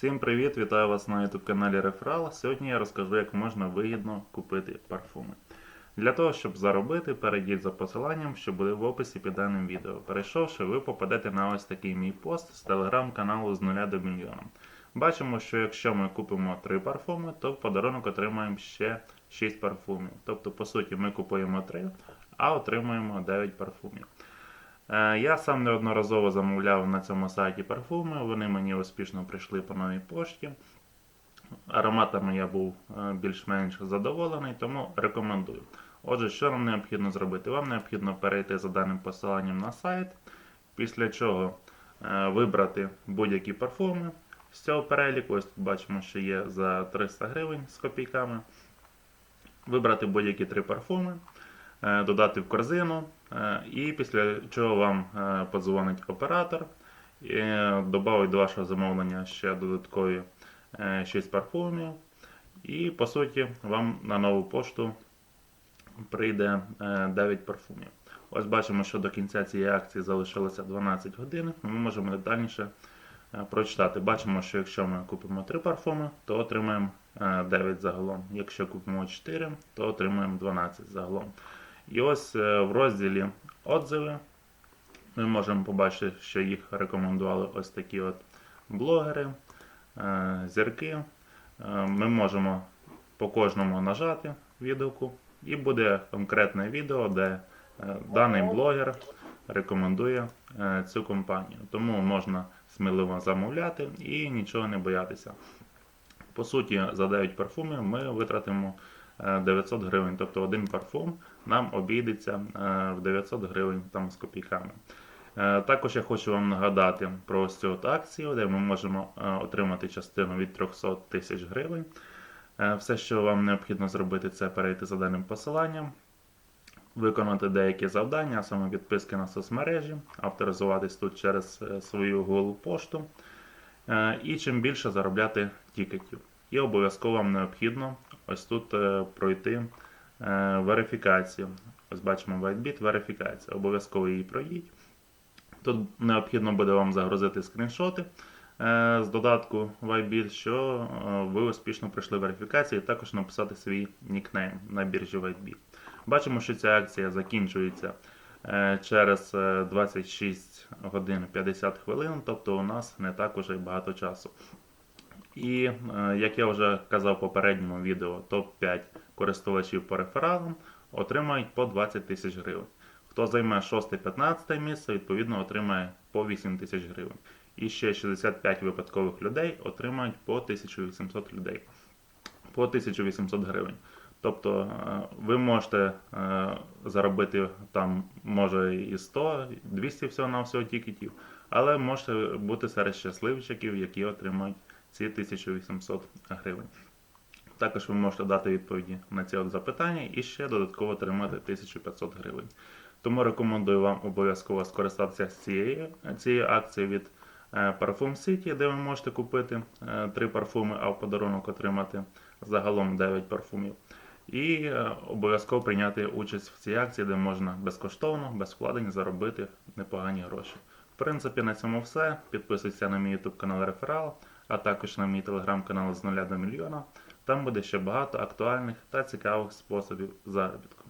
Всім привіт! Вітаю вас на YouTube каналі Реферал. Сьогодні я розкажу, як можна вигідно купити парфуми. Для того, щоб заробити, перейдіть за посиланням, що буде в описі під даним відео. Перейшовши, ви попадете на ось такий мій пост з телеграм-каналу з нуля до мільйона. Бачимо, що якщо ми купимо 3 парфуми, то в подарунок отримаємо ще 6 парфумів. Тобто, по суті, ми купуємо 3, а отримуємо 9 парфумів. Е, Я сам неодноразово замовляв на цьому сайті парфуми, вони мені успішно прийшли по новій пошті. Ароматами я був е, більш-менш задоволений, тому рекомендую. Отже, що нам необхідно зробити? Вам необхідно перейти за даним посиланням на сайт, після чого е, вибрати будь-які парфуми з цього переліку. Ось тут бачимо, що є за 300 гривень з копійками. Вибрати будь-які три парфуми, додати в корзину, е, і після чого вам е, подзвонить оператор, додавить до вашого замовлення ще додаткові 6 парфумів. І по суті вам на нову пошту прийде е, 9 парфумів. Ось бачимо, що до кінця цієї акції залишилося 12 годин. Ми можемо детальніше е, прочитати. Бачимо, що якщо ми купимо 3 парфуми, то отримаємо е, 9 загалом. Якщо купимо 4, то отримаємо 12 загалом. І ось е, в розділі отзиви ми можемо побачити, що їх рекомендували ось такі от блогери, е, зірки. Е, Ми можемо по кожному нажати відгуку, і буде конкретне відео, де даний блогер рекомендує цю компанію. Тому можна сміливо замовляти і нічого не боятися. По суті, за 9 парфумів ми витратимо 900 гривень. Тобто один парфум нам обійдеться е, в 900 гривень там з копійками. Е, Також я хочу вам нагадати про ось цю акцію, де ми можемо е, отримати частину від 300 тисяч гривень. Все, що вам необхідно зробити, це перейти за даним посиланням, виконати деякі завдання, саме підписки на соцмережі, авторизуватись тут через свою Google пошту. І чим більше заробляти тікетів. І обов'язково вам необхідно ось тут е, пройти е, верифікацію. Ось бачимо WhiteBit верифікація. Обов'язково її пройдіть. Тут необхідно буде вам загрузити скріншоти е, з додатку WhiteBit, що ви успішно пройшли верифікацію, і також написати свій нікнейм на біржі WhiteBit. Бачимо, що ця акція закінчується через е, 26 годин 50 хвилин, тобто у нас не так уже багато часу. І е, як я вже казав в попередньому відео, топ-5 користувачів по рефералам отримають по 20 тисяч гривень. Хто займе 6-15 місце, відповідно отримає по 8 тисяч гривень. І ще 65 випадкових людей отримають по 1800 людей. По 1800 гривень. Тобто е, ви можете е, заробити там, може і 100, 200 всього на всього тікетів, але можете бути серед щасливчиків, які отримають ці 1800 гривень. Також ви можете дати відповіді на ці запитання і ще додатково отримати 1500 гривень. Тому рекомендую вам обов'язково скористатися цією, цією акцією від е, Parfum City, де ви можете купити е, 3 парфуми, а в подарунок отримати загалом 9 парфумів. І е, обов'язково прийняти участь в цій акції, де можна безкоштовно, без вкладень заробити непогані гроші. В принципі, на цьому все. Підписуйся на мій YouTube канал Реферал, а також на мій телеграм-канал з нуля до мільйона. Там буде ще багато актуальних та цікавих способів заробітку.